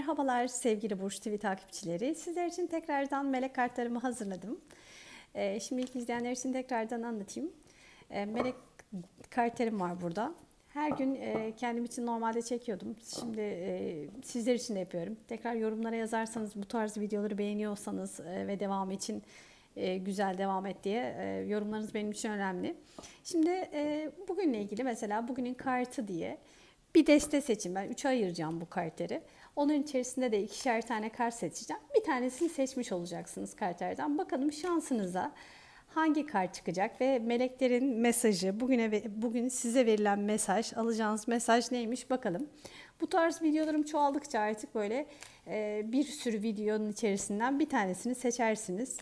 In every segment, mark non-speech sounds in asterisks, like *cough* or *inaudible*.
Merhabalar sevgili Burç TV takipçileri. Sizler için tekrardan melek kartlarımı hazırladım. Ee, şimdi ilk izleyenler için tekrardan anlatayım. Ee, melek kartlarım var burada. Her gün e, kendim için normalde çekiyordum. Şimdi e, sizler için de yapıyorum. Tekrar yorumlara yazarsanız bu tarz videoları beğeniyorsanız e, ve devamı için e, güzel devam et diye yorumlarınız benim için önemli. Şimdi bugünle ilgili mesela bugünün kartı diye bir deste seçin. Ben üçe ayıracağım bu kartları. Onun içerisinde de ikişer tane kart seçeceğim. Bir tanesini seçmiş olacaksınız kartlardan. Bakalım şansınıza hangi kart çıkacak ve meleklerin mesajı, bugüne bugün size verilen mesaj, alacağınız mesaj neymiş bakalım. Bu tarz videolarım çoğaldıkça artık böyle e, bir sürü videonun içerisinden bir tanesini seçersiniz.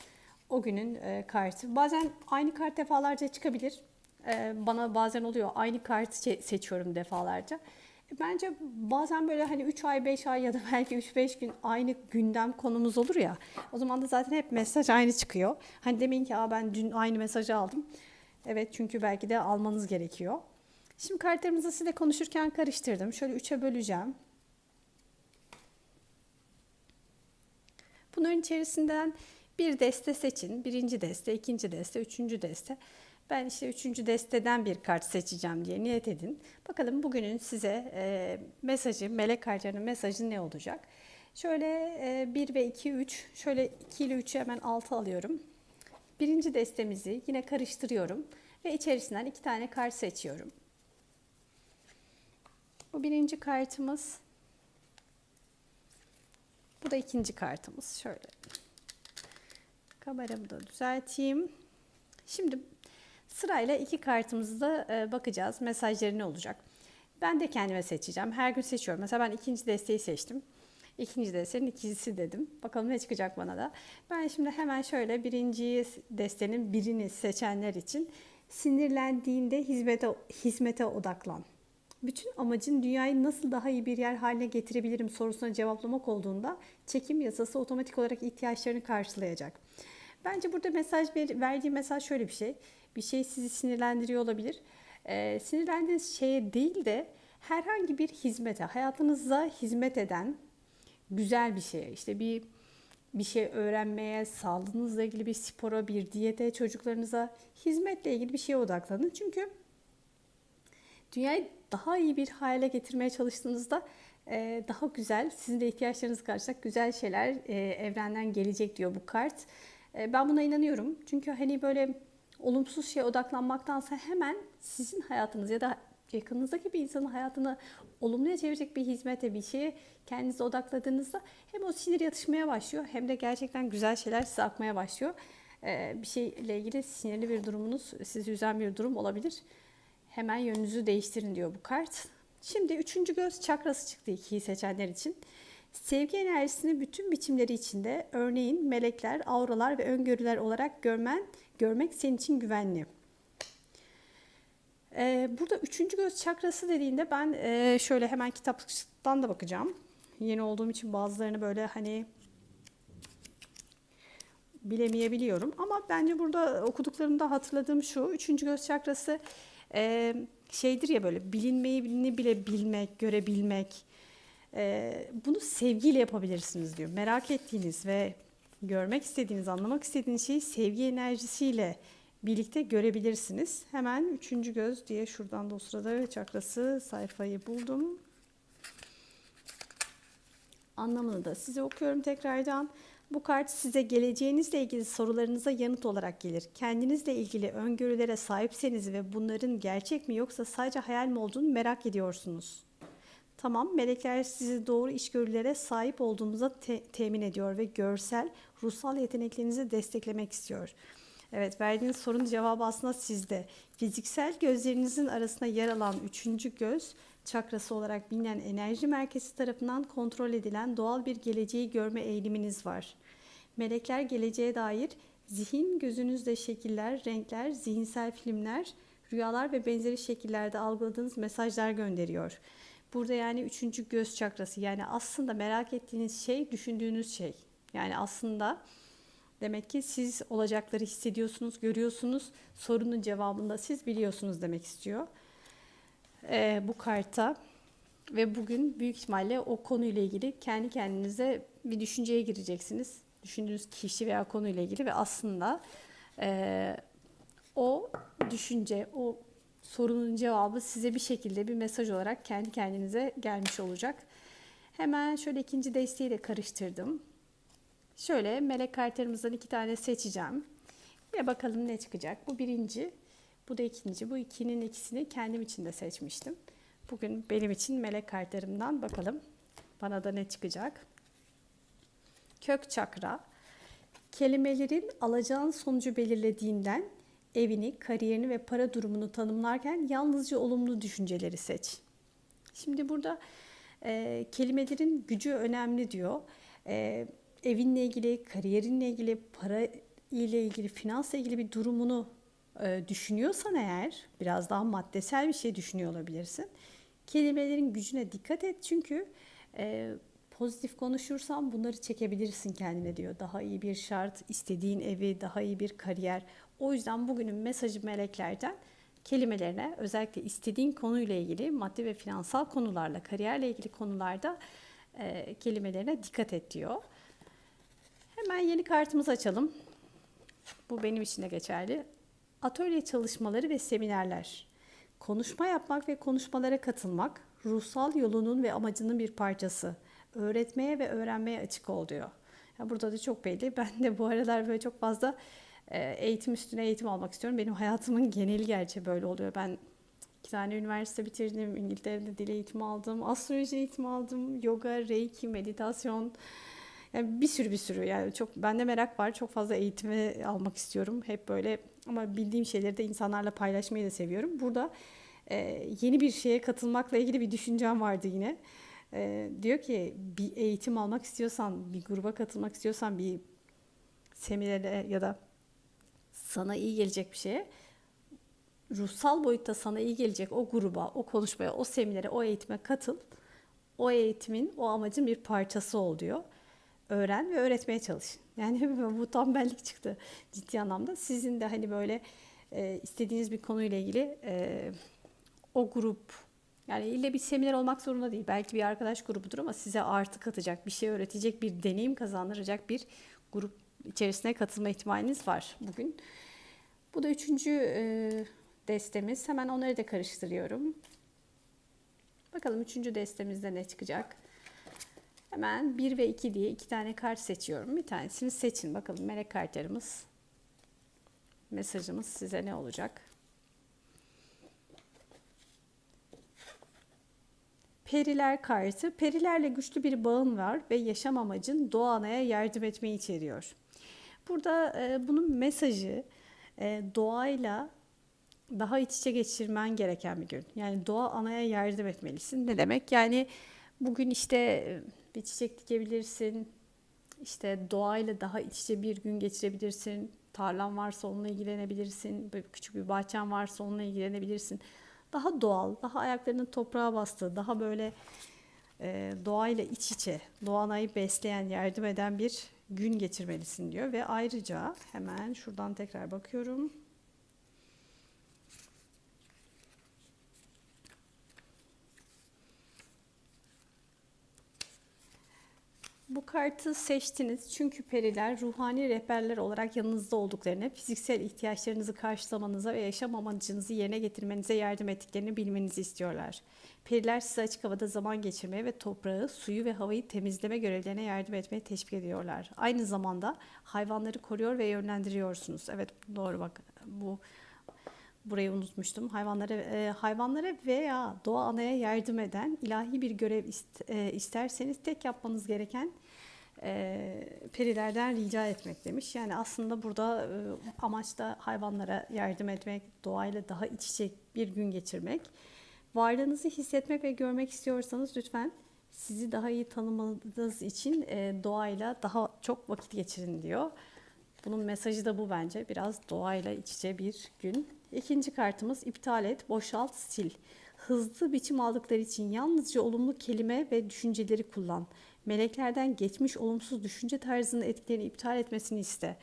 O günün e, kartı. Bazen aynı kart defalarca çıkabilir. E, bana bazen oluyor aynı kartı seçiyorum defalarca. Bence bazen böyle hani 3 ay 5 ay ya da belki 3-5 gün aynı gündem konumuz olur ya. O zaman da zaten hep mesaj aynı çıkıyor. Hani demeyin ki Aa, ben dün aynı mesajı aldım. Evet çünkü belki de almanız gerekiyor. Şimdi kartlarımızı size konuşurken karıştırdım. Şöyle 3'e böleceğim. Bunların içerisinden bir deste seçin. Birinci deste, ikinci deste, üçüncü deste. Ben işte üçüncü desteden bir kart seçeceğim diye niyet edin. Bakalım bugünün size e, mesajı, melek kartlarının mesajı ne olacak? Şöyle e, 1 ve 2, 3. Şöyle 2 ile 3'ü hemen 6 alıyorum. Birinci destemizi yine karıştırıyorum. Ve içerisinden iki tane kart seçiyorum. Bu birinci kartımız. Bu da ikinci kartımız. Şöyle kameramı da düzelteyim. Şimdi sırayla iki kartımızı da e, bakacağız. Mesajları ne olacak? Ben de kendime seçeceğim. Her gün seçiyorum. Mesela ben ikinci desteği seçtim. İkinci destenin ikincisi dedim. Bakalım ne çıkacak bana da. Ben şimdi hemen şöyle birinci destenin birini seçenler için sinirlendiğinde hizmete, hizmete odaklan. Bütün amacın dünyayı nasıl daha iyi bir yer haline getirebilirim sorusuna cevaplamak olduğunda çekim yasası otomatik olarak ihtiyaçlarını karşılayacak. Bence burada mesaj ver, verdiği mesaj şöyle bir şey. Bir şey sizi sinirlendiriyor olabilir. Ee, sinirlendiğiniz şeye değil de herhangi bir hizmete, hayatınıza hizmet eden güzel bir şeye, işte bir bir şey öğrenmeye, sağlığınızla ilgili bir spora, bir diyete, çocuklarınıza hizmetle ilgili bir şeye odaklanın. Çünkü dünyayı daha iyi bir hale getirmeye çalıştığınızda e, daha güzel, sizin de ihtiyaçlarınızı karşılayacak güzel şeyler e, evrenden gelecek diyor bu kart. E, ben buna inanıyorum. Çünkü hani böyle olumsuz şeye odaklanmaktansa hemen sizin hayatınız ya da yakınınızdaki bir insanın hayatını olumluya çevirecek bir hizmete, bir şeye kendinize odakladığınızda hem o sinir yatışmaya başlıyor hem de gerçekten güzel şeyler size akmaya başlıyor. E, bir şeyle ilgili sinirli bir durumunuz, sizi üzen bir durum olabilir. Hemen yönünüzü değiştirin diyor bu kart. Şimdi üçüncü göz çakrası çıktı ikiyi seçenler için. Sevgi enerjisini bütün biçimleri içinde örneğin melekler, auralar ve öngörüler olarak görmen, görmek senin için güvenli. Ee, burada üçüncü göz çakrası dediğinde ben e, şöyle hemen kitaptan da bakacağım. Yeni olduğum için bazılarını böyle hani bilemeyebiliyorum. Ama bence burada okuduklarımda hatırladığım şu. Üçüncü göz çakrası e, şeydir ya böyle bilinmeyini bile bilmek, görebilmek. E, bunu sevgiyle yapabilirsiniz diyor. Merak ettiğiniz ve görmek istediğiniz, anlamak istediğiniz şeyi sevgi enerjisiyle birlikte görebilirsiniz. Hemen üçüncü göz diye şuradan da o sırada çakrası sayfayı buldum. Anlamını da size okuyorum tekrardan. Bu kart size geleceğinizle ilgili sorularınıza yanıt olarak gelir. Kendinizle ilgili öngörülere sahipseniz ve bunların gerçek mi yoksa sadece hayal mi olduğunu merak ediyorsunuz. Tamam, melekler sizi doğru içgörülere sahip olduğunuza te- temin ediyor ve görsel, ruhsal yeteneklerinizi desteklemek istiyor. Evet, verdiğiniz sorunun cevabı aslında sizde. Fiziksel gözlerinizin arasında yer alan üçüncü göz, çakrası olarak bilinen enerji merkezi tarafından kontrol edilen doğal bir geleceği görme eğiliminiz var. Melekler geleceğe dair zihin gözünüzde şekiller, renkler, zihinsel filmler, rüyalar ve benzeri şekillerde algıladığınız mesajlar gönderiyor. Burada yani üçüncü göz çakrası yani aslında merak ettiğiniz şey düşündüğünüz şey. Yani aslında demek ki siz olacakları hissediyorsunuz, görüyorsunuz. Sorunun cevabını da siz biliyorsunuz demek istiyor. Ee, bu karta Ve bugün büyük ihtimalle o konuyla ilgili kendi kendinize bir düşünceye gireceksiniz. Düşündüğünüz kişi veya konuyla ilgili ve aslında e, o düşünce, o sorunun cevabı size bir şekilde bir mesaj olarak kendi kendinize gelmiş olacak. Hemen şöyle ikinci desteği de karıştırdım. Şöyle melek kartlarımızdan iki tane seçeceğim. Ve bakalım ne çıkacak. Bu birinci, bu da ikinci. Bu ikinin ikisini kendim için de seçmiştim. Bugün benim için melek kartlarımdan bakalım bana da ne çıkacak. Kök çakra. Kelimelerin alacağın sonucu belirlediğinden evini, kariyerini ve para durumunu tanımlarken yalnızca olumlu düşünceleri seç. Şimdi burada e, kelimelerin gücü önemli diyor. E, evinle ilgili, kariyerinle ilgili, para ile ilgili, finansla ilgili bir durumunu e, düşünüyorsan eğer, biraz daha maddesel bir şey düşünüyor olabilirsin. Kelimelerin gücüne dikkat et çünkü e, pozitif konuşursan bunları çekebilirsin kendine diyor. Daha iyi bir şart, istediğin evi, daha iyi bir kariyer. O yüzden bugünün mesajı meleklerden kelimelerine özellikle istediğin konuyla ilgili maddi ve finansal konularla, kariyerle ilgili konularda e, kelimelerine dikkat et diyor. Hemen yeni kartımızı açalım. Bu benim için de geçerli. Atölye çalışmaları ve seminerler. Konuşma yapmak ve konuşmalara katılmak ruhsal yolunun ve amacının bir parçası. Öğretmeye ve öğrenmeye açık ol diyor. Yani burada da çok belli. *laughs* Ben de bu aralar böyle çok fazla e, eğitim üstüne eğitim almak istiyorum. Benim hayatımın geneli gerçi böyle oluyor. Ben iki tane üniversite bitirdim. İngiltere'de dil eğitimi aldım. Astroloji eğitimi aldım. Yoga, reiki, meditasyon. Yani bir sürü bir sürü yani çok bende merak var. Çok fazla eğitimi almak istiyorum. Hep böyle ama bildiğim şeyleri de insanlarla paylaşmayı da seviyorum. Burada e, yeni bir şeye katılmakla ilgili bir düşüncem vardı yine. E, diyor ki bir eğitim almak istiyorsan, bir gruba katılmak istiyorsan, bir seminere ya da sana iyi gelecek bir şeye ruhsal boyutta sana iyi gelecek o gruba, o konuşmaya, o seminere, o eğitime katıl. O eğitimin, o amacın bir parçası ol diyor. Öğren ve öğretmeye çalış. Yani *laughs* bu tam bellik çıktı ciddi anlamda. Sizin de hani böyle e, istediğiniz bir konuyla ilgili e, o grup yani ille bir seminer olmak zorunda değil. Belki bir arkadaş grubudur ama size artı katacak, bir şey öğretecek, bir deneyim kazandıracak bir grup içerisine katılma ihtimaliniz var bugün. Bu da üçüncü e, destemiz. Hemen onları da karıştırıyorum. Bakalım üçüncü destemizde ne çıkacak? Hemen 1 ve 2 diye iki tane kart seçiyorum. Bir tanesini seçin. Bakalım melek kartlarımız, mesajımız size ne olacak? Periler kartı. Perilerle güçlü bir bağın var ve yaşam amacın doğa anaya yardım etmeyi içeriyor. Burada e, bunun mesajı e, doğayla daha iç içe geçirmen gereken bir gün. Yani doğa anaya yardım etmelisin. Ne demek? Yani bugün işte bir çiçek dikebilirsin. İşte doğayla daha iç içe bir gün geçirebilirsin. Tarlan varsa onunla ilgilenebilirsin. Böyle küçük bir bahçen varsa onunla ilgilenebilirsin. Daha doğal, daha ayaklarının toprağa bastığı, daha böyle e, doğayla iç içe, doğanayı besleyen, yardım eden bir gün geçirmelisin diyor. Ve ayrıca hemen şuradan tekrar bakıyorum. Bu kartı seçtiniz çünkü periler ruhani rehberler olarak yanınızda olduklarını, fiziksel ihtiyaçlarınızı karşılamanıza ve yaşam amacınızı yerine getirmenize yardım ettiklerini bilmenizi istiyorlar. Periler size açık havada zaman geçirmeye ve toprağı, suyu ve havayı temizleme görevlerine yardım etmeye teşvik ediyorlar. Aynı zamanda hayvanları koruyor ve yönlendiriyorsunuz. Evet doğru bak bu burayı unutmuştum. Hayvanlara e, hayvanlara veya doğa anaya yardım eden ilahi bir görev ist, e, isterseniz tek yapmanız gereken e, perilerden rica etmek demiş. Yani aslında burada e, amaç da hayvanlara yardım etmek, doğayla daha iç içe bir gün geçirmek. Varlığınızı hissetmek ve görmek istiyorsanız lütfen sizi daha iyi tanımanız için e, doğayla daha çok vakit geçirin diyor. Bunun mesajı da bu bence. Biraz doğayla iç içe bir gün. İkinci kartımız iptal et, boşalt, sil. Hızlı biçim aldıkları için yalnızca olumlu kelime ve düşünceleri kullan. Meleklerden geçmiş olumsuz düşünce tarzının etkilerini iptal etmesini iste.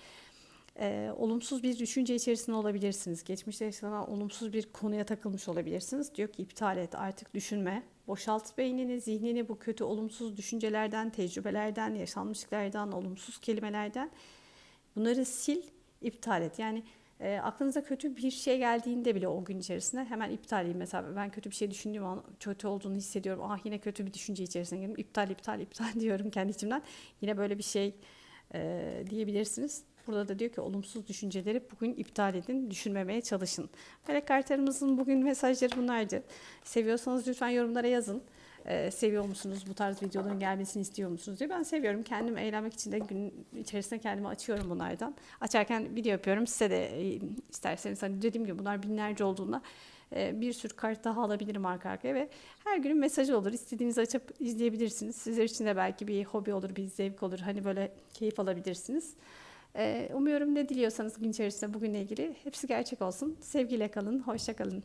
Ee, olumsuz bir düşünce içerisinde olabilirsiniz. Geçmişte yaşanan olumsuz bir konuya takılmış olabilirsiniz. Diyor ki iptal et, artık düşünme. Boşalt beynini, zihnini bu kötü olumsuz düşüncelerden, tecrübelerden, yaşanmışlıklardan, olumsuz kelimelerden bunları sil, iptal et. Yani e, aklınıza kötü bir şey geldiğinde bile o gün içerisinde hemen iptal edeyim. Mesela ben kötü bir şey düşündüğüm an kötü olduğunu hissediyorum. Ah yine kötü bir düşünce içerisine girdim. İptal, iptal, iptal *laughs* diyorum kendi içimden. Yine böyle bir şey e, diyebilirsiniz. Burada da diyor ki olumsuz düşünceleri bugün iptal edin, düşünmemeye çalışın. Melek kartlarımızın bugün mesajları bunlardı. Seviyorsanız lütfen yorumlara yazın. Ee, seviyor musunuz? Bu tarz videoların gelmesini istiyor musunuz diye. Ben seviyorum. Kendim eğlenmek için de gün içerisinde kendimi açıyorum bunlardan. Açarken video yapıyorum. Size de e, isterseniz hani dediğim gibi bunlar binlerce olduğunda e, bir sürü kart daha alabilirim arka arkaya ve her günün mesajı olur. İstediğinizi açıp izleyebilirsiniz. Sizler için de belki bir hobi olur, bir zevk olur. Hani böyle keyif alabilirsiniz. Ee, Umuyorum ne diliyorsanız gün içerisinde bugünle ilgili hepsi gerçek olsun. Sevgiyle kalın, hoşça kalın.